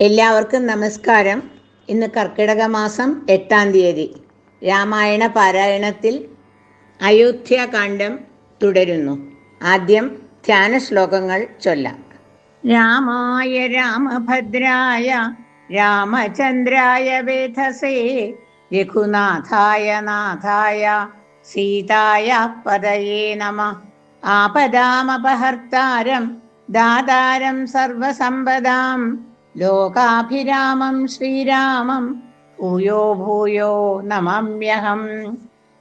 എല്ലാവർക്കും നമസ്കാരം. ഇന്ന് കർക്കിടക മാസം എട്ടാം തീയതി. രാമായണ പാരായണത്തിൽ അയോധ്യാകാന്ഡം തുടരുന്നു. ആദ്യം ധ്യാന ശ്ലോകങ്ങൾ ചൊല്ലാം. രാമായ രാമഭദ്രായ രാമചന്ദ്രായ വേധസേ രഘുനാഥായ നാഥായ സീതായ പദയേ നമ. ആപദാമപഹർത്താരം ദാതാരം സർവസമ്പദാം. ലോകാഭിരാമം ശ്രീരാമം. ഭൂയോ ഭൂയോ നമമ്യഹം.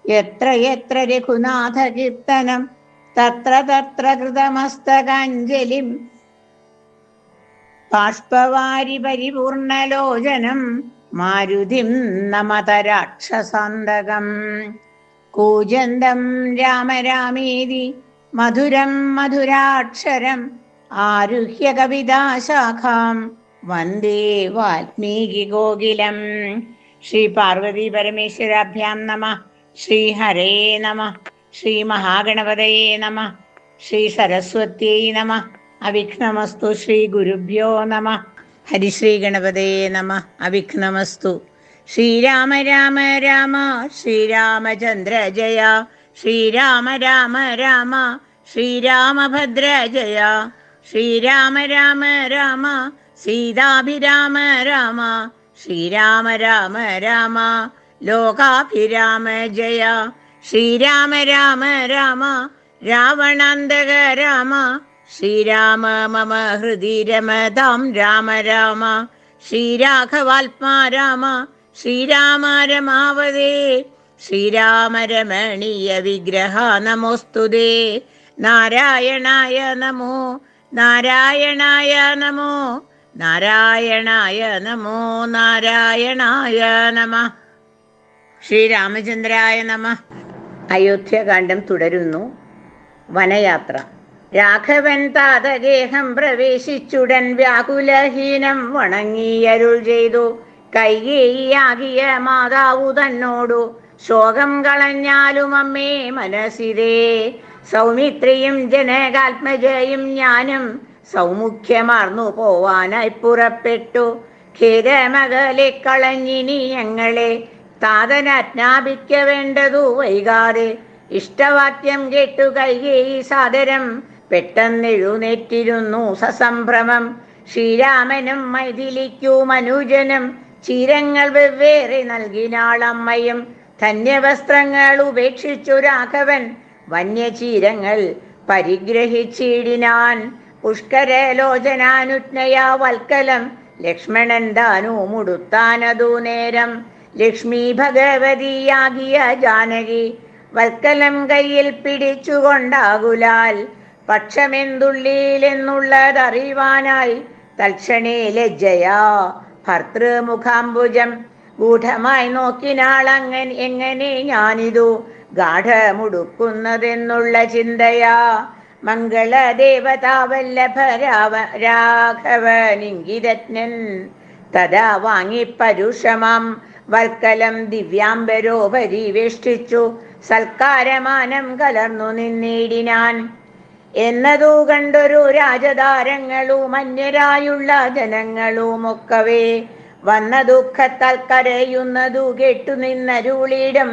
എത്ര എത്ര രഘുനാഥ കീർത്തനം തത്ര തത്ര കൃതമസ്തകാഞ്ജലിം. ബാഷ്പവാരി പരിപൂർണലോചനം മാരുതിം നമത രാക്ഷസാന്തകം കൂജന്തം രാമ രാമേതി മധുരം മധുരാക്ഷരം ആരുഹ്യ കവിതാശാഖാം വന്ദേ വാൽമീകി ഗോകുലം. ശ്രീ പാർവതി പരമേശ്വരാഭ്യാം നമ. ശ്രീ ഹരേ നമ. ശ്രീ മഹാഗണപതയേ നമ. ശ്രീ സരസ്വത്യൈ നമ. അവിഘ്നമസ്തു ശ്രീ ഗുരുഭ്യോ നമ. ഹരിശ്രീ ഗണപതയേ നമ. അവിഘ്നമസ്തു. ശ്രീരാമ രാമ രാമ ശ്രീരാമചന്ദ്ര ജയ. ശ്രീരാമ രാമ രാമ ശ്രീരാമഭദ്ര ജയ. ശ്രീരാമ രാമ രാമ. സീതാഭിരാമ രാമ ശ്രീരാമ രാമ രാമ ലോകാഭിരാമ ജയ ശ്രീരാമ രാമ രാമ രാവണാന്തക രാമ ശ്രീരാമ മമ ഹൃദി രാമ രാമ ശ്രീരാഘവാത്മാ രാമ ശ്രീരാമ രമാവതേ ശ്രീരാമ രമണീയ വിഗ്രഹ നമോസ്തുതേ നാരായണായ നമോ നാരായണായ നമോ നാരായണായ നമോ നാരായണായ നമ. ശ്രീരാമചന്ദ്രായ നമ. അയോധ്യകാന്ഡം തുടരുന്നു. വനയാത്ര. രാഘവൻ താതഗേഹം പ്രവേശിച്ചുടൻ വ്യാകുലഹീനം വണങ്ങിയരുൾ ചെയ്തു. കൈകേയിയാകിയ മാതാവു തന്നോടു ശോകം കളഞ്ഞാലും അമ്മേ മനസ്സിരേ സൗമിത്രിയും ജനകാത്മജയും ഞാനും സൗമുഖ്യമാർന്നു പോവാനായി പുറപ്പെട്ടു. ഖേദമകലെ കളഞ്ഞിനി ഞങ്ങളെ താതനാജ്ഞാപിക്ക വേണ്ടതു വൈകാതെ. ഇഷ്ടവാക്യം കേട്ടു കൈകേയി സാദരം. പെട്ടെന്നെഴുന്നേറ്റിരുന്നു സസംഭ്രമം. ശ്രീരാമനും മൈഥിലിക്കു മനുജനും ചീരങ്ങൾ വെവ്വേറെ നൽകിനാളമ്മയും ധന്യവസ്ത്രങ്ങൾ ഉപേക്ഷിച്ചു രാഘവൻ. വന്യചീരങ്ങൾ പരിഗ്രഹിച്ചിടിനാൻ. പുഷ്കരലോചനാനുജ്ഞയ വൽക്കലം. ലക്ഷ്മണൻ ദാനു മുടുത്താനതു നേരം. ലക്ഷ്മി ഭഗവതിയാകിയ ജാനകി വൽക്കലം കയ്യിൽ പിടിച്ചുകൊണ്ടാകുലാൽ. പക്ഷമെന്തുള്ളിലെന്നുള്ളതറിയുവാനായി തൽക്ഷണേ ലജ്ജയാ. ഭർത്തൃമുഖാംബുജം ഗൂഢമായി നോക്കിനാൾ അങ്ങൻ എങ്ങനെ ഞാനിതു ഗാഠമുടുക്കുന്നതെന്നുള്ള ചിന്തയാ. മംഗളദേവതാവല്ലഭ രാവ രാഘവനിങ്കിരത്നൻ തഥാ വാങ്ങി പരുഷമാം വൽക്കലം ദിവ്യാംബരോ പരിവേഷ്ടിച്ചു സൽക്കാരമാനം കലർന്നു നിന്നിടിനാൻ. എന്നതു കണ്ടൊരു രാജതാരങ്ങളും അന്യരായുള്ള ജനങ്ങളുമൊക്കവേ. വന്ന ദുഃഖത്താൽ കരയുന്നതു കേട്ടു നിന്നരുളിടം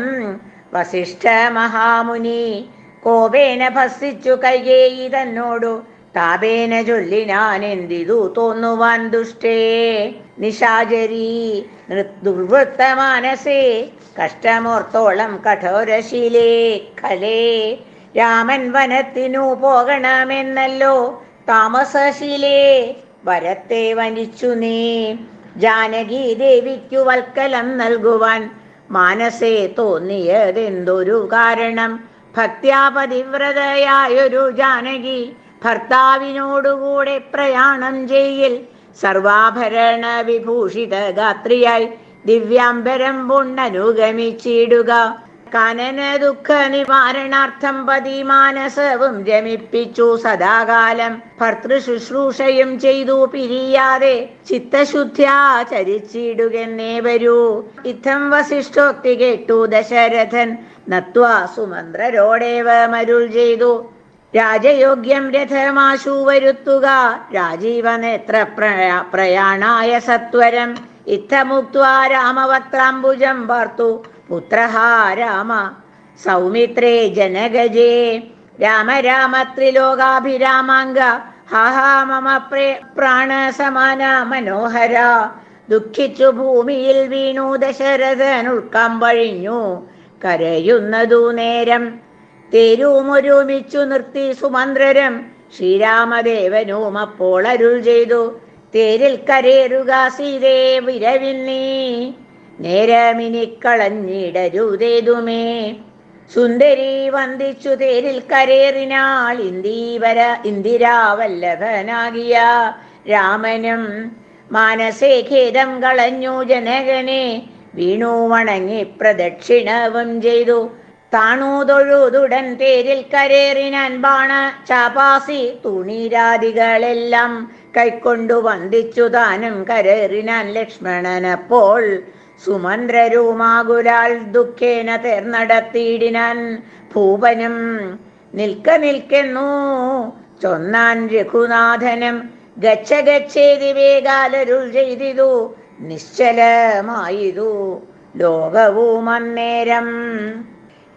വസിഷ്ഠ മഹാമുനി. കോപേന ഭസിച്ചു കൈകേയി തന്നോടു താപേന ചൊല്ലിനാൻ എന്തിതു തോന്നുവാൻ ദുഷ്ടേ. നിശാചരി ദുർവൃത്ത മാനസേ കഷ്ടമോർത്തോളം കഠോരശീലേ കലേ. രാമൻ വനത്തിനു പോകണമെന്നല്ലോ താമസശീലേ വരത്തെ വനിച്ചു നീ. ജാനകി ദേവിക്കു വൽക്കലം നൽകുവാൻ മാനസേ തോന്നിയതെന്തൊരു കാരണം. ഭക്ത്യാപതിവ്രതയായൊരു ജാനകി ഭർത്താവിനോടുകൂടെ പ്രയാണം ചെയ്യിൽ സർവാഭരണ വിഭൂഷിത ഗാത്രിയായി ദിവ്യാംബരം പൊണ്ണനുഗമിച്ചിടുക. കനന ദുഃഖ നിവാരണാർത്ഥം പതി മാനസവും രമിപ്പിച്ചു സദാകാലം. ഭർത്തൃ ശുശ്രൂഷയും ചെയ്തു പിരിയാതെ ചിത്തശുദ്ധ്യാ ചരിച്ചിടുകെന്നേ വരൂ. ഇത്തം വസിഷ്ഠോക്തി കേട്ടു ദശരഥൻ. നത്വാ സുമന്ത്രരോടേവ മരുൾ ചെയ്തു. രാജയോഗ്യം രഥമാശു വരുത്തുക. രാജീവനേത്ര പ്രയാ പ്രയാണായ സത്വരം. ഇത്തമുക്വാ രാമവക്ത്രാംബുജം പാർത്തു. പുത്രഃ രാമ സൗമിത്രേ ജനഗജേ. രാമ രാമ ത്രിലോകാഭിരാമാങ്ക ഹഹാ മമ പ്രേ പ്രാണ സമാന മനോഹര. ദുഃഖിച്ചു ഭൂമിയിൽ വീണു ദശരഥൻ ഉൾക്കമ്പഴിഞ്ഞു കരയുന്നതു നേരം. തേരുമൊരുമിച്ചു നിർത്തി സുമന്ത്രരം ശ്രീരാമദേവനും അപ്പോൾ അരുൾ ചെയ്തു തേരിൽ കരേറുക സീതേ വിരവിൽ നീ. നേരമിനി കളഞ്ഞിടരുതേതുമേ സുന്ദരി വന്ദിച്ചു തേരിൽ കരേറിനാൾ ഇന്ദീവര ഇന്ദിരാവല്ലഭനാകിയ രാമനും മാനസേ ഖേദം കളഞ്ഞു ജനകനെ. വീണു വണങ്ങി പ്രദക്ഷിണവും ചെയ്തു. താണു തൊഴുതുടൻ തേരിൽ കരേറിനാൻ ബാണ ചാപാസി തുണിരാതികളെല്ലാം കൈക്കൊണ്ടു വന്ദിച്ചു താനും കരേറിനാൻ ലക്ഷ്മണനപ്പോൾ സുമന്ത്രരുമാകുലാൽ ദുഃഖേന തേർന്നടത്തിയിടിനാൻ ഭൂപനും നിൽക്ക നിൽക്കുന്നു ചൊന്നാൻ രഘുനാഥനും ഗച്ഛ ഗച്ഛേതി വേഗാലരുൾ ചെയ്തിതു നിശ്ചലമായിതു ലോകവും അന്നേരം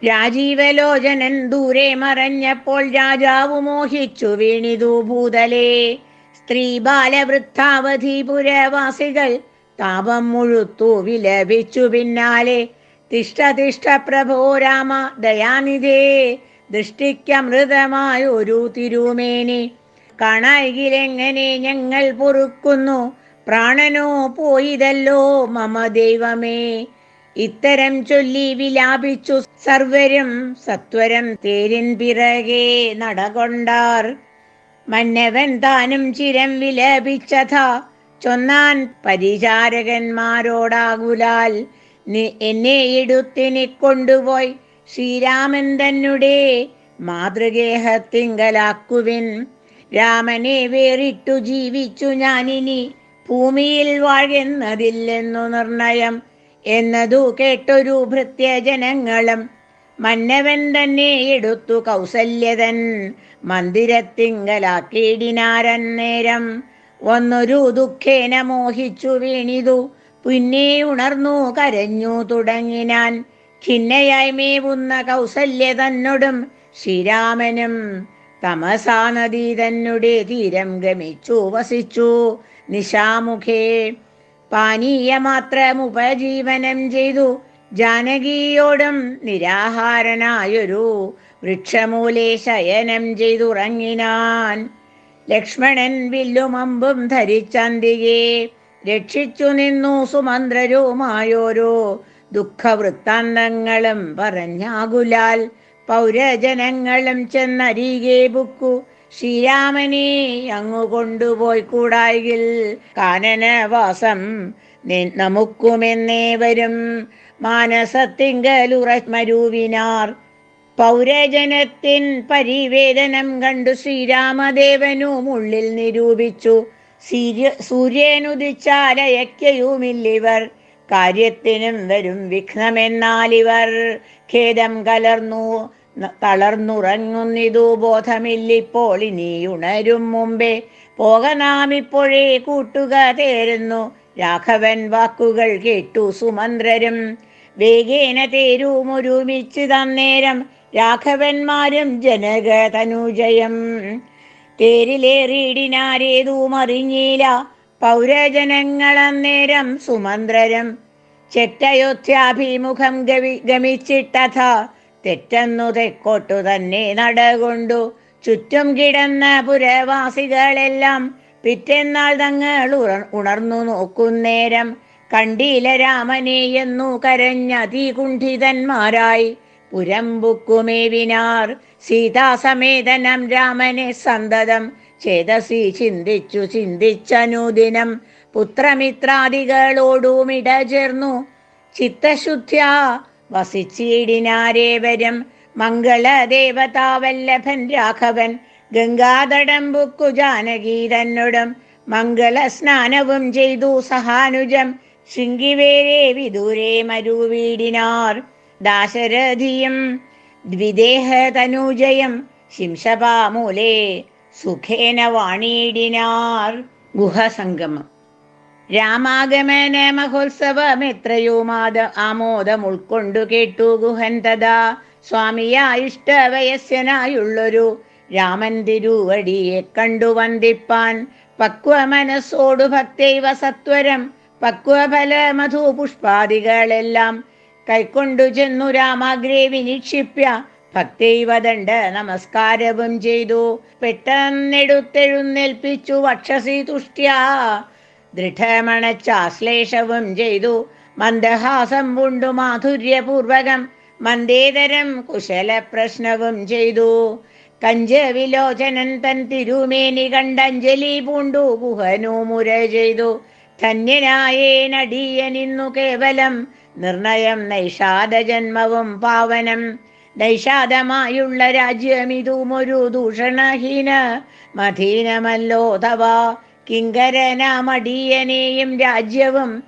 രാജീവലോചനൻ ദൂരെ മറഞ്ഞപ്പോൾ രാജാവ് മോഹിച്ചു വീണിതു ഭൂതലേ. സ്ത്രീ ബാലവൃദ്ധാവധി പുരവാസികൾ താപം മുഴുത്തു വിലപിച്ചു പിന്നാലെ. തിഷ്ട തിഷ്ട പ്രഭോ രാമ ദയാനിധേ ദൃഷ്ടിക്കമൃതമായ ഒരു തിരുമേനി. കാണായിലെങ്ങനെ ഞങ്ങൾ പൊറുക്കുന്നു? പ്രാണനോ പോയിതല്ലോ മമ ദൈവമേ. ഇത്തരം ചൊല്ലി വിലാപിച്ചു സർവരും സത്വരം തേരിൻ പിറകെ നടകൊണ്ടാർ. മന്നവൻ താനും ചിരം വിലപിച്ചഥ ചൊന്നാൻ പരിചാരകന്മാരോടാകുലാൽ എന്നെ എടുത്തിനി കൊണ്ടുപോയി ശ്രീരാമൻ തന്നെ മാതൃഗേഹത്തിങ്കലാക്കുവിൻ. രാമനെ വേറിട്ടു ജീവിച്ചു ഞാനിനി ഭൂമിയിൽ വാഴുന്നതില്ലെന്നു നിർണയം എന്നതു കേട്ടൊരു ഭൃത്യജനങ്ങളും മന്നവൻ തന്നെ എടുത്തു കൗസല്യതൻ മന്ദിരത്തിങ്കലാക്കിയിടിനാരന്നേരം ഒന്നൊരു ദുഃഖേന മോഹിച്ചു വീണിതു. പിന്നെ ഉണർന്നു കരഞ്ഞു തുടങ്ങിനാൻ ഖിന്നയായി മേവുന്ന കൗസല്യ തന്നോടും ശ്രീരാമനും തമസാ നദി തന്നെ തീരം ഗമിച്ചു വസിച്ചു നിശാമുഖേ. പാനീയമാത്രം ഉപജീവനം ചെയ്തു. ജാനകിയോടും നിരാഹാരനായൊരു വൃക്ഷമൂലെ ശയനം ചെയ്തുറങ്ങിനാൻ ലക്ഷ്മണൻ വില്ലും അമ്പും ധരിച്ചന്തിയെ. രക്ഷിച്ചു നിന്നു സുമന്ത്രരുമായോരോ. ദുഃഖവൃത്താന്തങ്ങളും പറഞ്ഞാകുലാൽ. പൗരജനങ്ങളും ചെന്നരികെ ബുക്കു. ശ്രീരാമനെ അങ്ങു കൊണ്ടുപോയി കൂടായിൽ. കാനനവാസം നമുക്കുമെന്നേവരും. മാനസത്തിങ്കലുറമരുവിനാർ പൗരജനത്തിൻ പരിവേദനം കണ്ടു ശ്രീരാമദേവനും ഉള്ളിൽ നിരൂപിച്ചു. സൂര്യ സൂര്യനുദിച്ചാലയക്കയുമില്ലിവർ. കാര്യത്തിനും വരും വിഘ്നമെന്നാലിവർ. ഖേദം കലർന്നു തളർന്നുറങ്ങുന്നിതു ബോധമില്ലിപ്പോൾ ഇനി ഉണരും മുമ്പേ. പോക നാം ഇപ്പോഴേ കൂട്ടുക തേരുന്നു. രാഘവൻ വാക്കുകൾ കേട്ടു സുമന്ത്രരും. വേഗേന തേരുമൊരുമിച്ച് തന്നേരം രാഘവന്മാരും ജനക തനുജയം തേരിലേറിയിടിനാരേതും അറിഞ്ഞീല പൗരജനങ്ങളന്നേരം സുമന്ത്രരം. ചെറ്റയോധ്യാഭിമുഖം ഗവി ഗമിച്ചിട്ടഥ തെറ്റെന്നു തെക്കോട്ടു തന്നെ നടകൊണ്ടു. ചുറ്റും കിടന്ന പുരവാസികളെല്ലാം പിറ്റെന്നാൾ തങ്ങൾ ഉണർന്നു നോക്കുന്നേരം കണ്ടീല രാമനെ എന്നു കരഞ്ഞതികുണ്ഠിതന്മാരായി പുരമ്പുക്കുമേവിനാർ സീതാസമേതനം രാമനെ സന്തതം. ചേതസി ചിന്തിച്ചു ചിന്തിച്ചനുദിനം പുത്രമിത്രാദികളോടുമിട ചേർന്നു. ചിത്തശുദ്ധ്യാ വസിച്ചിടിനാരേവരം മംഗളദേവതാവല്ലഭൻ രാഘവൻ. ഗംഗാതടമ്പുക്കു ജാനകി മംഗള സ്നാനവും ചെയ്തു സഹാനുജം. ശൃംഗിവേരേ വിദൂരേ മരുവീടിനാർ ദാശരഥിയും ദ്വിദേഹ തനൂജയം ശിംശപാമൂലേ സുഖേന വാണീടിനാർ ഗുഹസംഗമം. രാമാഗമന മഹോത്സവം എത്രയോ മാത ആമോദം ഉൾക്കൊണ്ടു കേട്ടു ഗുഹൻ തഥാ. സ്വാമിയായിഷ്ട വയസ്സനായുള്ളൊരു രാമൻ തിരുവടിയെ കണ്ടു വന്ദിപ്പാൻ. പക്വ മനസ്സോടു ഭക്തൈവ സത്വരം പക്വഫല മധു പുഷ്പാദികളെല്ലാം കൈക്കൊണ്ടു ചെന്നു രാമാഗ്രേ വിനിക്ഷിപ്യ. ഭക്തിവതണ്ട് നമസ്കാരവും ചെയ്തു. പെട്ടെന്നെടുത്തെഴുന്നേൽപ്പിച്ചു വക്ഷസി തുഷ്ട്യ ദൃഢമണച്ചാശ്ലേഷവും ചെയ്തു. മന്ദഹാസം പുണ്ടു മാധുര്യപൂർവകം. മന്ദേതരം കുശല പ്രശ്നവും ചെയ്തു. കഞ്ചവിലോചനൻ തൻ തിരുമേനി കണ്ടഞ്ജലി പൂണ്ടു ഗുഹനു മുര ചെയ്തു. ധന്യനായേനടിയനിന്നു കേവലം നിർണയം നൈഷാദജന്മവും പാവനം. നൈഷാദമായുള്ള രാജ്യമിതുമൊരു ദൂഷണഹീന മധീനമല്ലോ തവാ. കിങ്കരനാമടിയനെയും രാജ്യവും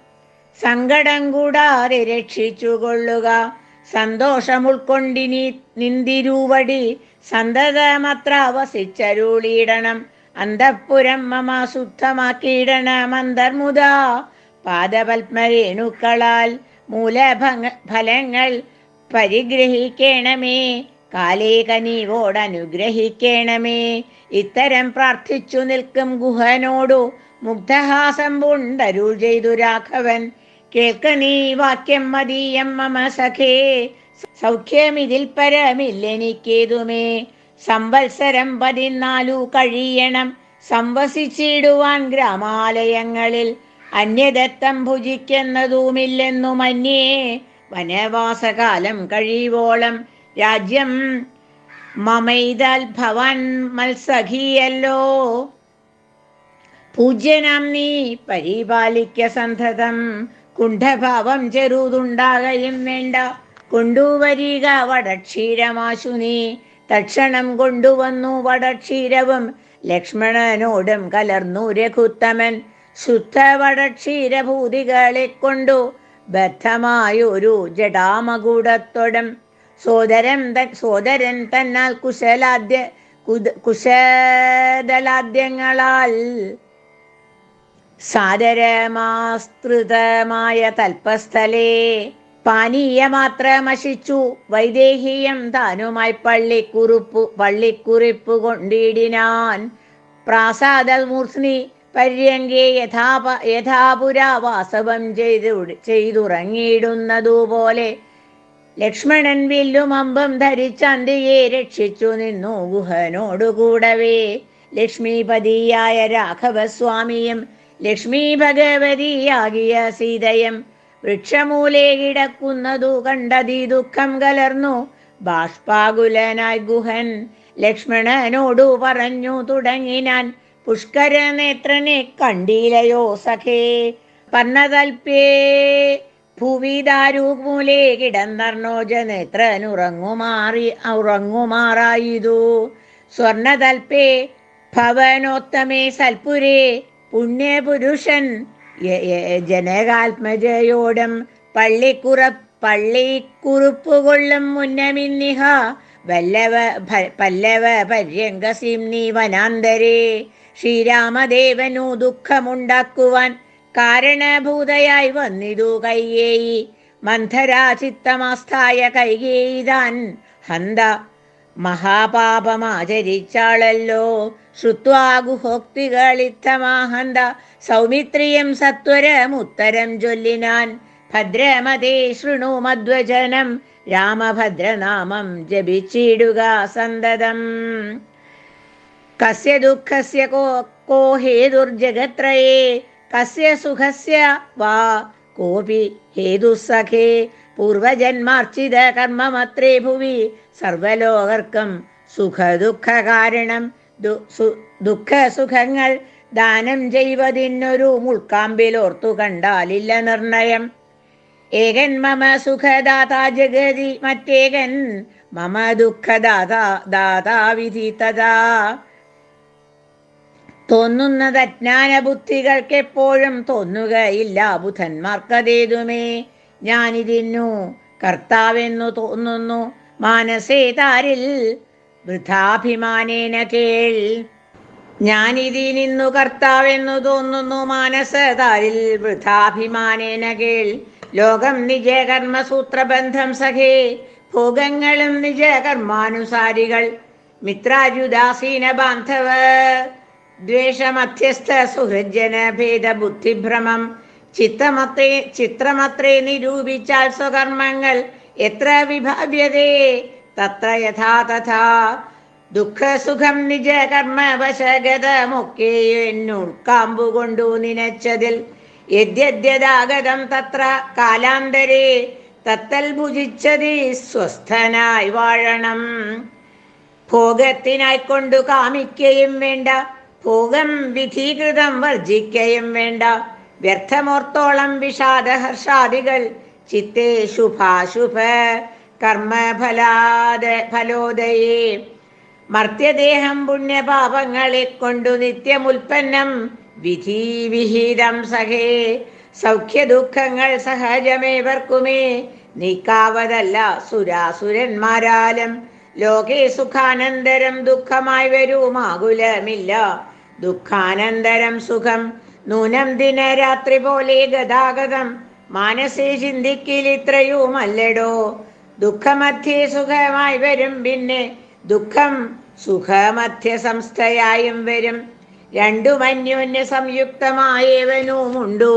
സങ്കടം കൂടാതെ രക്ഷിച്ചുകൊള്ളുക. സന്തോഷം ഉൾക്കൊണ്ടിനി നിന്തിരുവടി സന്തതമത്ര വസിച്ചരുളിയിടണം. അന്തഃപുരം മമ ശുദ്ധമാക്കിയിടണം അന്തർമുത പാദപത്മരേണുക്കളാൽ മൂലഭംഗ ഫലങ്ങൾ പരിഗ്രഹിക്കണമേ. കാലേകനീവോടനുഗ്രഹിക്കണമേ കനീവോട് ഇത്തരം പ്രാർത്ഥിച്ചു നിൽക്കും ഗുഹനോടു മുഗ്ധഹാസം പുണ്ടരുൾ ചെയ്തു രാഘവൻ. കേൾക്ക നീ വാക്യം മതീയം മമ സഖേ. സൗഖ്യമിതിൽ പരമില്ലെനിക്കേതുമേ. സംവത്സരം പതിനാലു കഴിയണം. സംവസിച്ചിടുവാൻ ഗ്രാമാലയങ്ങളിൽ അന്യദത്തം ഭുജിക്കുന്നതുമില്ലെന്നു മന്യേ വനവാസകാലം കഴിയുവോളം രാജ്യം മമൈതാൽ ഭവൻ മത്സഖിയല്ലോ. പൂജ്യനാം നീ പരിപാലിക്ക സന്തതം കുണ്ഠഭാവം ചെറുതുണ്ടാകയും വേണ്ട. കൊണ്ടുവരിക വടക്ഷീരമാശു നീ തക്ഷണം കൊണ്ടുവന്നു വടക്ഷീരവും. ലക്ഷ്മണനോടും കലർന്നു രഘുത്തമൻ ശുദ്ധ വടക്ഷീരഭൂതികളെ കൊണ്ടു ബദ്ധമായൊരു ജടാമകൂടത്തോടം. സോദരൻ തൻ സോദരൻ തന്നാൽ കുശലാദ്യ കുശലാദ്യങ്ങളാൽ സാദരമാസ്തൃതമായ തൽപ്പസ്ഥലേ. പാനീയമാത്രമശിച്ചു വൈദേഹീയം താനുമായി പള്ളിക്കുറിപ്പു പള്ളിക്കുറിപ്പ് കൊണ്ടിടിനാൻ. പ്രാസാദമൂർസ്നി പര്യങ്കേ യഥാപ യഥാപുരാ വാസവം ചെയ്തു ചെയ്തുറങ്ങിയിടുന്നതുപോലെ ലക്ഷ്മണൻ വില്ലും അമ്പം ധരിച്ചന്തിയെ രക്ഷിച്ചു നിന്നു ഗുഹനോടുകൂടവേ. ലക്ഷ്മീപതിയായ രാഘവസ്വാമിയും ലക്ഷ്മി ഭഗവതിയാകിയ സീതയും വൃക്ഷമൂലെ കിടക്കുന്നതു കണ്ടതി ദുഃഖം കലർന്നു. ബാഷ്പാകുലനായി ഗുഹൻ ലക്ഷ്മണനോടു പറഞ്ഞു തുടങ്ങിനാൻ പുഷ്കര നേത്രനെ കണ്ടീലയോ സഖേ? പന്നതൽപ്പേ ഭൂവിദാരുമൂലേ കിടന്നർണോജ നേത്രനുറങ്ങുമാറി ഉറങ്ങുമാറായിതു. സ്വർണതൽപ്പേ ഭവനോത്തമേ സൽപുരേ പുണ്യപുരുഷൻ ജനകാത്മജയോടും പള്ളിക്കുറ പള്ളിക്കുറുപ്പുകൊള്ളും മുന്നമിന്നിഹ വല്ലവ പല്ലവ പര്യങ്കസിം നീ വനാന്തരേ. ശ്രീരാമദേവനു ദുഃഖമുണ്ടാക്കുവാൻ കാരണഭൂതയായി വന്നിതു കൈകേയി മന്ധരാചിത്തമാസ്ഥായ കൈകേയിതാൻ ഹന്ത. മഹാപാപമാചരിച്ചാളല്ലോ. ശ്രുത്വാഗുഹോക്തികളിത്തമാഹന്ത സൗമിത്രിയം സത്വരമുത്തരം ചൊല്ലിനാൻ. ഭദ്രമതേ ശൃണു മധ്വജനം. രാമഭദ്രനാമം ജപിച്ചിടുക സന്തതം. കസ്യ ദുഃഖസ്യ കോ കോ ഹേതുർജഗത്രയേ കസ്യ സുഖസ്യ വാ കോപി ഹേതുസഖേ പൂർവജന്മാർച്ചിത കർമ്മമത്രേ ഭുവി സർവലോകർക്കും സുഖദുഃഖ കാരണം ദുഃഖ സുഖങ്ങൾ ദാനം ചെയ്വതിനൊരു മുൾക്കാമ്പിലോർത്തു കണ്ടാലില്ല നിർണയം. ഏകൻ മമ സുഖദാതാ ജഗതി മറ്റേകൻ മമ ദുഃഖദാതാ ദാതാ വിധി തഥാ. തോന്നുന്നത് അജ്ഞാന ബുദ്ധികൾക്ക് എപ്പോഴും തോന്നുകയില്ല. ബുധന്മാർക്കതേതുമേ? ഞാനിതിന്നു. കർത്താവെന്നു തോന്നുന്നു. മാനസേ താരിൽ വൃഥാഭിമാനേന കേൾ. ഞാനിതി നിന്നു കർത്താവെന്നു തോന്നുന്നു. മാനസ താരിൽ വൃഥാഭിമാനേന കേൾ. ലോകം നിജകർമ്മസൂത്രബന്ധം സഖേ. ഭോഗങ്ങളും നിജകർമാനുസാരികൾ. മിത്രാജുദാസീന ബാന്ധവ ദ്വേഷമധ്യസ്ഥ സുഹൃജന ഭേദബുദ്ധിഭ്രമം ചിത്തമത്രേ ചിത്രമത്രേ നിരൂപിച്ചാൽ സ്വകർമ്മങ്ങൾ എത്ര വിഭാവ്യതേ? തത്ര യഥാ തഥാ. ദുഃഖസുഖം നിജ കർമ്മവശഗതമൊക്കെ എന്നുൾക്കാമ്പു കൊണ്ടു നിനച്ചതിൽ. യദ്യദ്യതാഗതം തത്ര കാലാന്തരേ. തത്തൽ ഭുജിച്ചതി സ്വസ്ഥനായി വാഴണം. ഭോഗത്തിനായിക്കൊണ്ടു കാമിക്കുകയും വേണ്ട. ഭോഗം വിധീകൃതം വർജിക്കയും വേണ്ട. വ്യർത്ഥമോർത്തോളം വിഷാദഹർഷാദികൾ ചിത്തേ ശുഭാശുഭ കർമ്മഫലാദ ഫലോദയേ. മർത്യദേഹം പുണ്യപാപങ്ങളെ കൊണ്ടു നിത്യമുൽപ്പന്നം വിധി വിഹിതം സഹേ സൗഖ്യ ദുഃഖങ്ങൾ സഹജമേവർക്കുമേ. നീക്കാവതല്ല സുരാസുരന്മാരാലും ലോകേ സുഖാനന്തരം ദുഃഖമായി വരുമാകുലമില്ല. ദുഃഖാനന്തരം സുഖം നൂനം ദിനരാത്രി പോലെ ഗതാഗതം മാനസേ ചിന്തിക്കിൽ ഇത്രയുമല്ലടോ. ദുഃഖമധ്യേ സുഖമായി വരും പിന്നെ ദുഃഖം സുഖമധ്യ സംസ്ഥയായും വരും. രണ്ടും അന്യോന്യ സംയുക്തമായവനുമുണ്ടു.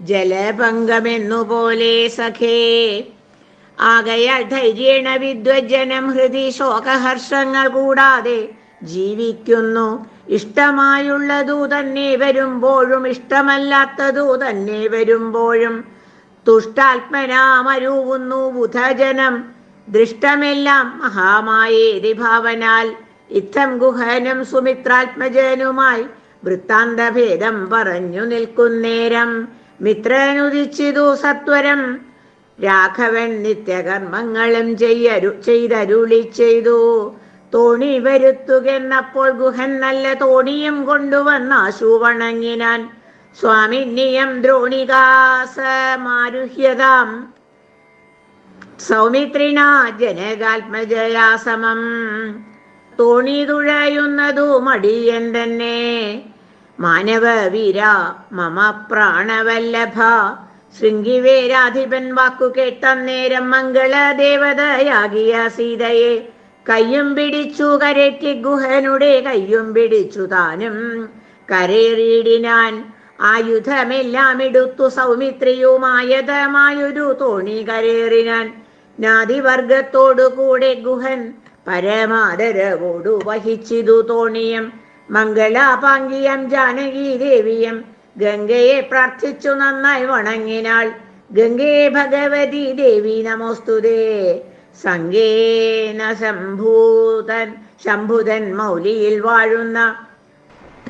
ജലപങ്കമെന്നുപോലെ സഖേ. ആകയാൽ ധൈര്യേണ വിദ്വജനം ഹൃദി ശോകഹർഷങ്ങൾ കൂടാതെ ജീവിക്കുന്നു. ഇഷ്ടമായുള്ളതു തന്നെ വരുമ്പോഴും ഇഷ്ടമല്ലാത്തതു തന്നെ വരുമ്പോഴും തുഷ്ടാത്മനാമരുവുന്നു ബുധജനം. ദൃഷ്ടമെല്ലാം മഹാമായേതി ഭാവനാൽ ഇത്തം ഗുഹനം സുമിത്രാത്മജനുമായി വൃത്താന്തഭേദം പറഞ്ഞു നിൽക്കുന്നേരം. മിത്രനുദിച്ചിതു സത്വരം രാഘവൻ നിത്യകർമ്മങ്ങളും ചെയ്യരു ചെയ്തരുളി ചെയ്തു. തോണി വരുത്തുകെന്നപ്പോൾ ഗുഹൻ നല്ല തോണിയും കൊണ്ടുവന്ന ശൂവണങ്ങിനാൻ വണങ്ങിനാൻ. സ്വാമിന്യം ദ്രോണികാസമാരുഹ്യതാം. സൗമിത്രിണ ജനകാത്മജയാസമം. തോണി തുഴയുന്നതു മടിയൻ തന്നെ. മാനവ വീര മമ പ്രാണവല്ലഭ. ശൃംഗിവേരാധിപൻ വാക്കു കേട്ടന്നേരം മംഗളദേവതയാകിയ സീതയെ കയ്യും പിടിച്ചു കരയ്ക്ക് ഗുഹനുടെ കയ്യും പിടിച്ചു താനും. കരേറിയിടിനാൻ ആയുധമെല്ലാം എടുത്തു സൗമിത്രിയുമായതമായൊരു തോണി കരേറിനാൻ നാദിവർഗത്തോടു കൂടെ ഗുഹൻ പരമാദരവോടു വഹിച്ചിതു തോണിയം. മംഗളാപാങ്കിയം ജാനകി ദേവിയം ഗംഗയെ പ്രാർത്ഥിച്ചു നന്നായി വണങ്ങിനാൾ ഗംഗേ ഭഗവതി ദേവി നമോസ്തുതേ. സംഗേന ശംഭൂതൻ ശംഭുതൻ മൗലിയിൽ വാഴുന്ന.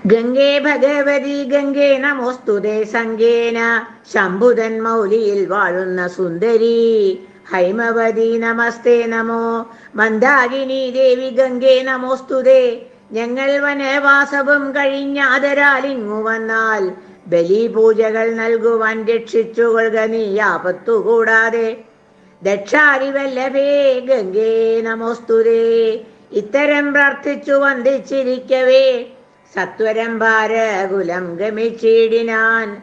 ഗംഗേ ഭഗവതി ഗംഗേ നമോസ്തുതേ. സംഗേന ശംഭുതൻ മൗലിയിൽ വാഴുന്ന സുന്ദരി. ഹൈമവതി നമസ്തേ നമോ. മന്ദാകിനി ദേവി ഗംഗേ നമോസ്തുതേ. ഞങ്ങൾ വനവാസവും കഴിഞ്ഞാതരാൽ ഇങ്ങു വന്നാൽ ബലിപൂജകൾ നൽകുവാൻ രക്ഷിച്ചുകൊള്ളുക നീ ആപത്തു കൂടാതെ ദക്ഷാരിവല്ലഭേ ഗംഗേ നമോസ്തുതേ. ഇത്തരം പ്രാർത്ഥിച്ചു വന്ദിച്ചിരിക്കവേ. സത്വരം ഭാരകുലം ഗമിച്ചിടിനാൻ.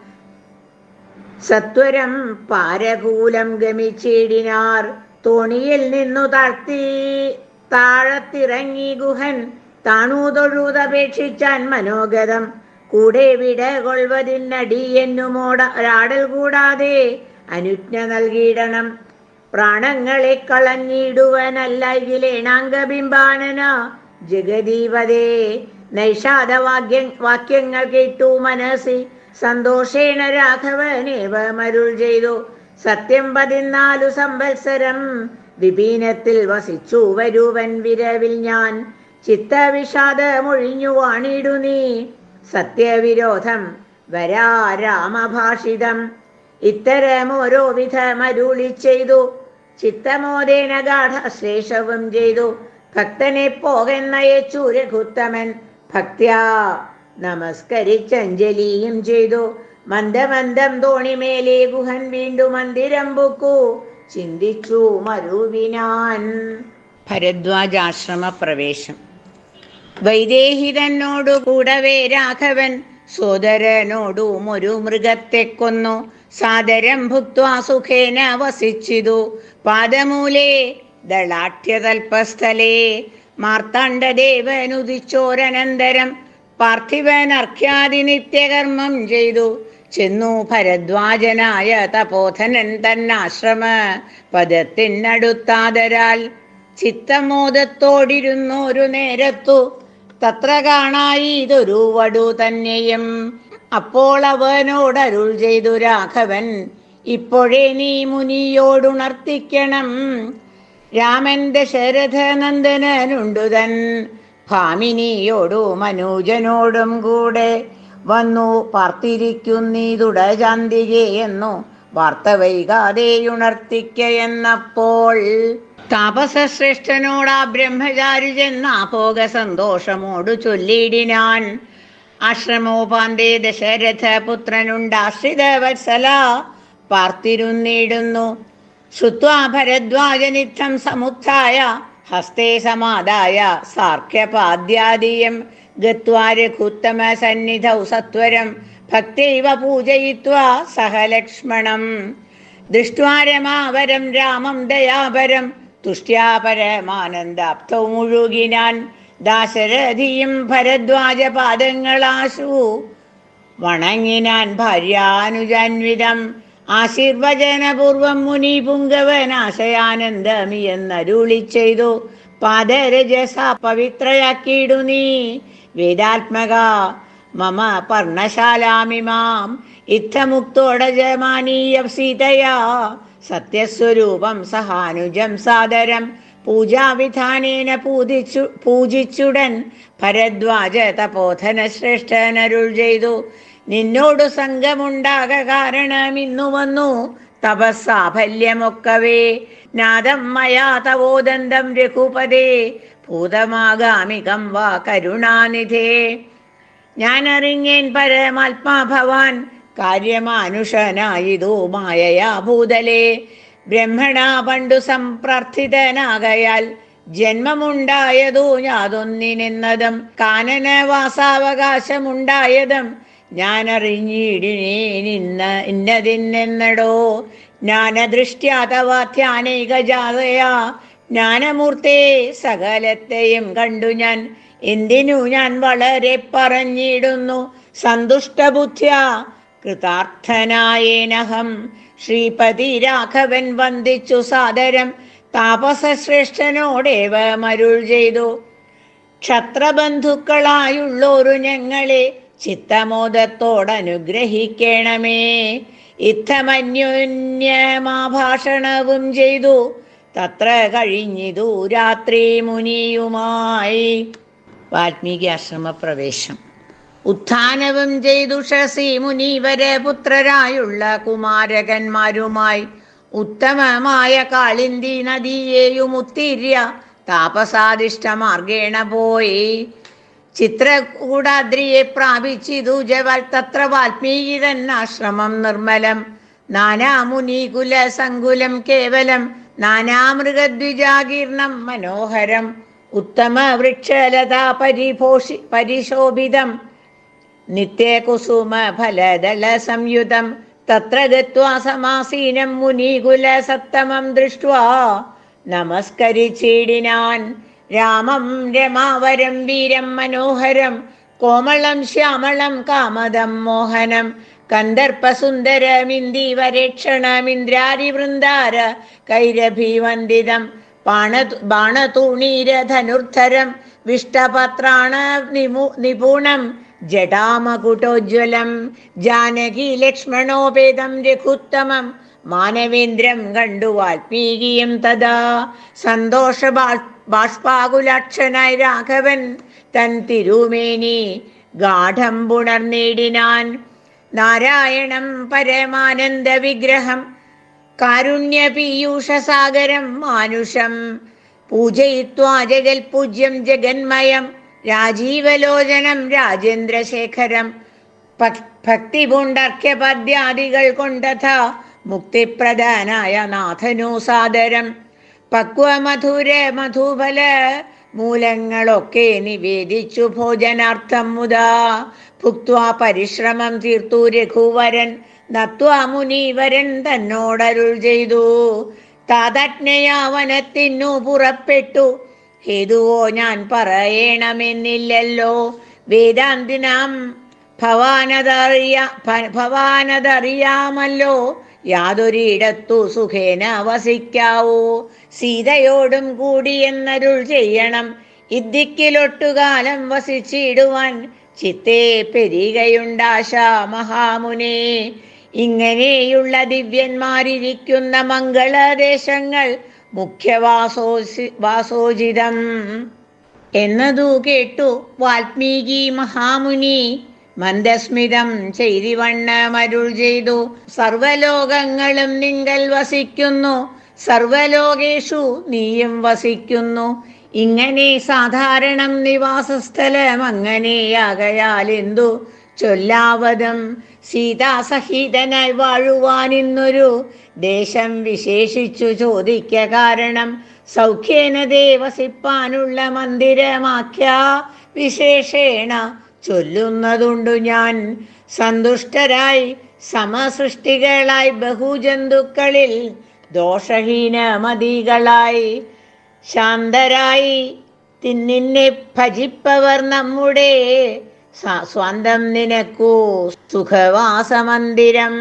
സത്വരം പാരകൂലം ഗമിച്ചിടിനാർ. തോണിയിൽ നിന്നു താഴ്ത്തി താഴത്തിറങ്ങി ഗുഹൻ. താണു തൊഴുതപേക്ഷിച്ചാൻ മനോഗതം. കൂടെ വിട കൊൾവതിനടി എന്നുമോട ഒരാടൽ കൂടാതെ അനുജ്ഞ നൽകിയിടണം. പ്രാണങ്ങളെ കളഞ്ഞിടുവനല്ലകിലേണാംഗബിംബാനന ജഗദീപതേ നൈഷാദ വാക്യ വാക്യങ്ങൾ കേട്ടു മനസ്സി സന്തോഷേണ രാഘവനേവ മരുൾ ചെയ്തു. സത്യം പതിനാലു സംവത്സരം വിപീനത്തിൽ വസിച്ചു വരുവൻ വിരവിൽ ഞാൻ. ചിത്തവിഷാദമൊഴിഞ്ഞു വാണിടു നീ. സത്യവിരോധം വരാ രാമഭാഷിതം ഇത്തരമോരോ വിധമരുളി ചെയ്തു. ചിത്തമോദേന ഗാഠശ്ലേഷവും ചെയ്തു. ഭക്തനെ പോകെന്നയച്ചു രഘുത്തമൻ ഭക്ത്യാ നമസ്കരിച്ചഞ്ജലിയും ചെയ്തു. മന്ദമന്ദം തോണിമേലെ ഗുഹൻ വീണ്ടും മന്ദിരം ബുക്കു ചിന്തിച്ചു മരുവിനാൻ. ഭരദ്വാജാശ്രമ പ്രവേശം വൈദേഹി തന്നോടു കൂടവേ രാഘവൻ. സോദരനോടും ഒരു മൃഗത്തെ കൊന്നു. സാദരം ഭുക്വാ സുഖേന വസിച്ചിതു. പാദമൂലേ ദളാഠ്യതൽപസ്ഥലേ. മാർത്താണ്ഡദേവനുദിച്ചോരനന്തരം പാർത്ഥിവൻ അർഘ്യാദി നിത്യകർമ്മം ചെയ്തു. ചെന്നു ഭരദ്വാജനായ തപോധനൻ തന്നാശ്രമ പദത്തിനടുത്താതരാൽ ചിത്തമോദത്തോടിരുന്നൊരു നേരത്തു തത്ര കാണായി ഇതൊരു വടു തന്നെയും. അപ്പോൾ അവനോടരുൾ ചെയ്തു രാഘവൻ ഇപ്പോഴേ നീ മുനിയോടുണർത്തിക്കണം. രാമൻ ദശരഥ നന്ദനുണ്ടുതൻ ഭാമിനിയോടു മനൂജനോടും കൂടെ വന്നു പാർത്തിരിക്കുന്നീതുട ചാന്തികെ എന്നു വാർത്ത വൈകാതെയുണർത്തിക്കയെന്നപ്പോൾ താപസശ്രേഷ്ഠനോടാ ബ്രഹ്മചാരി ചെന്നാ പോക സന്തോഷമോടു ചൊല്ലിയിടിനാൻ. ആശ്രമോപാന്തേ ദശരഥ പുത്രനുണ്ടാശ്രിത വത്സല പാർത്തിരുന്നിടുന്നു. ശ്രുത്വാ ഭരദ്വാജനിത്തം സമുത്ഥായ ഹസ്തേ സമാദായ സാർക്യപാദ്യാദിയം ഗത്വാ രഘുത്തമ സന്നിധൗ സത്വരം ഭക്തൈവ പൂജയിത്വാ സഹലക്ഷ്മണം. ദൃഷ്ട്വാരമാവരം ദൃഷ്ട്വാ രമാവരം രാമം ദയാപരം തുഷ്ട്യാ പരമാനന്ദാപ്തൗ മുഴുകിനാൻ ദാശരഥിയും ഭരദ്വാജ പാദങ്ങളാശു വണങ്ങിനാൻ ഭാര്യാനുജാൻവിതം ആശീർവചനപൂർവം മുനി പുങ്കവനാശയാനന്ദമി എന്നരുളി ചെയ്തു. പാദരജസ പവിത്രയാക്കിയിടു നീ. വേദാത്മക മമ പർണശാലാമിമാം ഇത്തമുക്തോടജമാനീയ സീതയാ. സത്യസ്വരൂപം സഹാനുജം സാദരം. പൂജാവിധാനേന പൂജിച്ചു പൂജിച്ചുടൻ ഭരദ്വാജ തപോധന ശ്രേഷ്ഠനരുൾ ചെയ്തു. നിന്നോടു സംഘമുണ്ടാക കാരണം ഇന്നു വന്നു. തപസ്സാഫല്യമൊക്കവേ. നാദം മയാ തവോദന്തം രഘുപതേ. ഭൂതമാഗാമികം വാ കരുണാനിധേ. ഞാനറിഞ്ഞേൻ പരമാത്മാ ഭവാൻ കാര്യമാനുഷനായിതു മായയാ ഭൂതലേ ബ്രഹ്മണ പണ്ടു സംപ്രാർത്ഥിതനാകയാൽ ജന്മമുണ്ടായതു ഞാതൊന്നിനെന്നതും കാനനവാസാവകാശമുണ്ടായതും ഞാൻ അറിഞ്ഞിടിനേനിന്ന ഇന്നതിന്നെന്നടോ. ധ്യാനൈക ധ്യാനൈകജാതയാ. ജ്ഞാനമൂർത്തേ സകലത്തെയും കണ്ടു ഞാൻ. എന്തിനു ഞാൻ വളരെ പറഞ്ഞിടുന്നു? സന്തുഷ്ടബുദ്ധ്യ. കൃതാർത്ഥനായേനഹം. ശ്രീപതി രാഘവൻ വന്ദിച്ചു സാദരം. താപസശ്രേഷ്ഠനോടേവ മരുൾ ചെയ്തു. ക്ഷത്രബന്ധുക്കളായുള്ളോരു ഞങ്ങളെ ചിത്തമോദത്തോടനുഗ്രഹിക്കണമേ. ഇത്തമന്യോന്യമാഭാഷണവും ചെയ്തു. തത്ര കഴിഞ്ഞിതു രാത്രി മുനിയുമായി. വാൽമീകി ആശ്രമ പ്രവേശം ഉത്ഥാനവും ചെയ്തു ഷസി മുനീവരെ പുത്രരായുള്ള കുമാരകന്മാരുമായി ഉത്തമമായ കാളിന്തി നദിയെയും ഉത്തിര്യ താപസാദിഷ്ട മാർഗേണ പോയി. ചിത്രകൂടാദ്രിയെ പ്രാപിച്ചിതു ജവൽ തത്ര വാൽമീകി തന്നാശ്രമം നിർമ്മലം. നാനാമുനികുല സങ്കുലം കേവലം നാനാമൃഗദ്വിജാകീർണം മനോഹരം. ഉത്തമ വൃക്ഷലതാ പരിപോഷി പരിശോഭിതം. നിത്യകുസുമ ഫലദള സംയുതം തത്ര ഗത്വാ സമാസീനം മുനികുല സത്തമം ദൃഷ്ട്വാ. നമസ്കരിച്ചിടിനാൻ. രാമം രമാവരം വീരം മനോഹരം. കോമളം ശ്യാമളം കാമദം മോഹനം. കന്ദർപ്പസുന്ദരമിന്ദീവരക്ഷണമിന്ദ്രാരിവൃന്ദാര കൈരഭീവന്ദിതം. പാണ ബാണതൂണീരധനുർധരം. വിഷ്ടപത്രാണ നിമു നിപുണം ജടാമകുടോജ്വലം. ജാനകി ലക്ഷ്മണോപേതം രഘുത്തമം. മാനവേന്ദ്രം കണ്ടു വാൽപീകിയും തഥാ. സന്തോഷ ബാഷ്പാകുലാക്ഷനായി രാഘവൻ തൻ തിരുമേനി ഗാഠം പുണർനേടിനാൻ നാരായണം പരമാനന്ദ വിഗ്രഹം. കാരുണ്യ പീയൂഷസാഗരം മാനുഷം. പൂജയിത്വാ ജഗൽ പൂജ്യം ജഗന്മയം. രാജീവലോചനം രാജേന്ദ്രശേഖരം. ഭക്തി പൂണ്ടർഘ്യപദ്യാദികൾ കൊണ്ടഥ മുക്തിപ്രധാനായ നാഥനു സാദരം. പക്വമധുര മധുഫല മൂലങ്ങളൊക്കെ നിവേദിച്ചു ഭോജനാർത്ഥം മുതാ. ഭുക്വാ പരിശ്രമം തീർത്തു രഘുവരൻ നത്വാ മുനീവരൻ തന്നോടരുൾ ചെയ്തു. താതജ്ഞയാവനത്തിനു പുറപ്പെട്ടു ഹേതുവോ ഞാൻ പറയണമെന്നില്ലല്ലോ. വേദാന്തിനാം ഭവാനതറിയ ഭവാനതറിയാമല്ലോ. യാതൊരിടത്തു സുഖേന വസിക്കാവൂ. സീതയോടും കൂടി എന്നരുൾ ചെയ്യണം. ഇദ്ദിക്കിലൊട്ടുകാലം വസിച്ചിടുവാൻ ചിത്തേ പെരികയുണ്ടാശ മഹാമുനെ. ഇങ്ങനെയുള്ള ദിവ്യന്മാരിരിക്കുന്ന മംഗളദേശങ്ങൾ മുഖ്യവാസോസി വാസോചിതം. എന്നതു കേട്ടു വാൽമീകി മഹാമുനി മന്ദസ്മിതം ചെയ്തിവണ്ണമരുൾ ചെയ്തു. സർവലോകങ്ങളും നിങ്ങൾ വസിക്കുന്നു. സർവലോകേഷു നീയും വസിക്കുന്നു. ഇങ്ങനെ സാധാരണം നിവാസസ്ഥലം അങ്ങനെയാകയാൽ എന്തു ചൊല്ലാവതും സീതാസഹിതനായി വാഴുവാൻ ഇന്നൊരു ദേശം വിശേഷിച്ചു ചോദിക്ക കാരണം സൗഖ്യേന ദേവസിപ്പാനുള്ള മന്ദിരമാക്കിയ വിശേഷേണ ചൊല്ലുന്നതുണ്ടു ഞാൻ. സന്തുഷ്ടരായി സമസൃഷ്ടികളായി ബഹുജന്തുക്കളിൽ ദോഷഹീനമതികളായി ശാന്തരായി നിന്നെ ഭജിപ്പവർ നമ്മുടെ സ്വന്തം നിനക്കു സുഖവാസമന്ദിരം.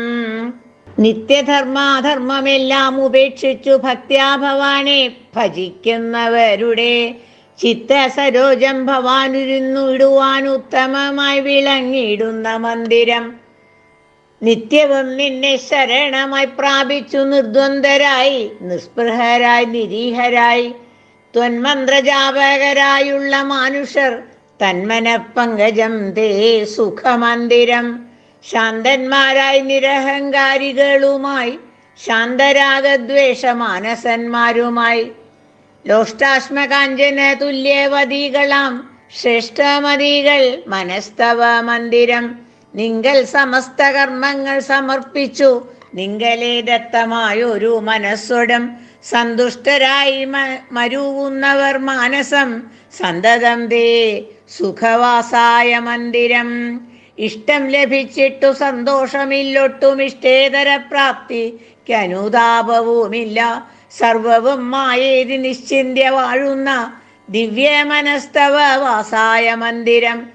നിത്യധർമാധർമ്മമെല്ലാം ഉപേക്ഷിച്ചു ഭക്ത്യാ ഭവാനെ ഭജിക്കുന്നവരുടെ ചിത്തസരോജം ഭവാനുരുന്നു ഇടുവാൻ ഉത്തമമായി വിളങ്ങിയിടുന്ന മന്ദിരം. നിത്യവും നിന്നെ ശരണമായി പ്രാപിച്ചു നിർദ്വന്ദ്വരായി നിസ്പൃഹരായി നിരീഹരായി ത്വന്മന്ത്രജാപകരായുള്ള മാനുഷർ തന്മനപ്പങ്കജം തേ സുഖമന്ദിരം. ശാന്തന്മാരായി നിരഹങ്കാരികളുമായി ശാന്തരാഗദ്വേഷമാനസന്മാരുമായി. ലോഷ്ടാശ്മകാഞ്ചന തുല്യവതികളാം ശ്രേഷ്ഠമതികൾ മനസ്തവ മന്ദിരം. നിങ്കൽ സമസ്ത കർമ്മങ്ങൾ സമർപ്പിച്ചു നിങ്കലേ ദത്തമായൊരു മനസ്സൊടം. സന്തുഷ്ടരായി മരുവുന്നവർ മാനസം സന്തതം തേ സുഖവാസായ മന്ദിരം. ഇഷ്ടം ലഭിച്ചിട്ടു സന്തോഷമില്ലൊട്ടും ഇഷ്ടേതര പ്രാപ്തിക്ക് അനുതാപവുമില്ല സർവവും മായേതി നിശ്ചിന്യ വാഴുന്ന ദിവ്യമനസ്തവ വാസായ മന്ദിരം.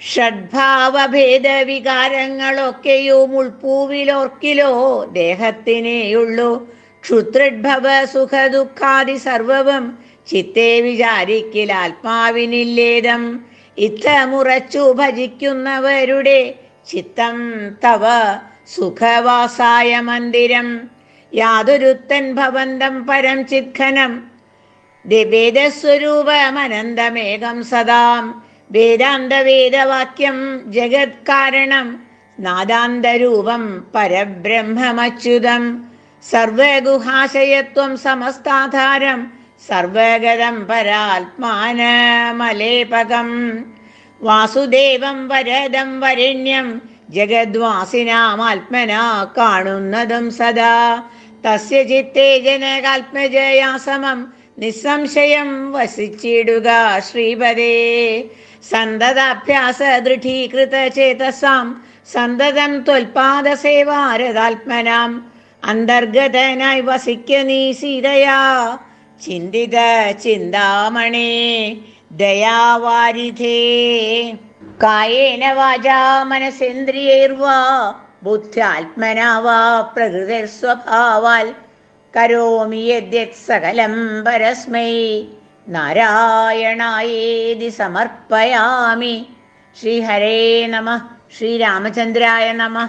ഷഡ്ഭാവഭേദവികാരങ്ങളൊക്കെയും ഉൾപ്പൂവിലോർക്കിലോ ദേഹത്തിനേയുള്ളൂ. ക്ഷുത്രിഡ്ഭവ സുഖ ദുഃഖാദി സർവവും ചിത്തെ വിചാരിക്കിൽ ആത്മാവിനില്ലേതം. ഇത്തമുറച്ചു ഭജിക്കുന്നവരുടെ ചിത്തം തവ സുഖവാസായ മന്ദിരം. യാതൊരുത്തൻ ഭവന്തം പരം ചിത്ഖനം. വേദസ്വരൂപമനന്തമേകം സദാം. വേദാന്ത വേദവാക്യം ജഗത് കാരണം. നാദാന്തരൂപം പരബ്രഹ്മമച്യുതം. സർവഗുഹാശയത്വം സമസ്താധാരം. സർവഗതം പരാത്മാനമലേപകം. വാസുദേവം വരദം വരണ്യം ജഗദ്വാസിനാമാത്മനാ കാണുന്നതും സദാ. തസ്യ ചിത്തേ ജനകാത്മജയാസമം നിസ്സംശയം വസിച്ചിടുക ശ്രീപദേ. സന്തതാഭ്യാസ ദൃഢീകൃത ചേതസാം സന്തതം ത്വൽപാദ സേവാരതാത്മനാം. അന്തർഗതനായി വസിക്ക നീ സീതയാ. ചിന്തിത ചിന്താമണി ദയാവാരിധേ. കായേന വാചാ മനസേന്ദ്രിയൈർവാ ബുദ്ധ്യാത്മനാവാ പ്രകൃതി സ്വഭാവാൽ കരോമി യദ്യത് സകലം പരസ്മൈ നാരായണായേതി സമർപ്പയാമി. ശ്രീഹരേ നമ ശ്രീരാമചന്ദ്രായ നമ.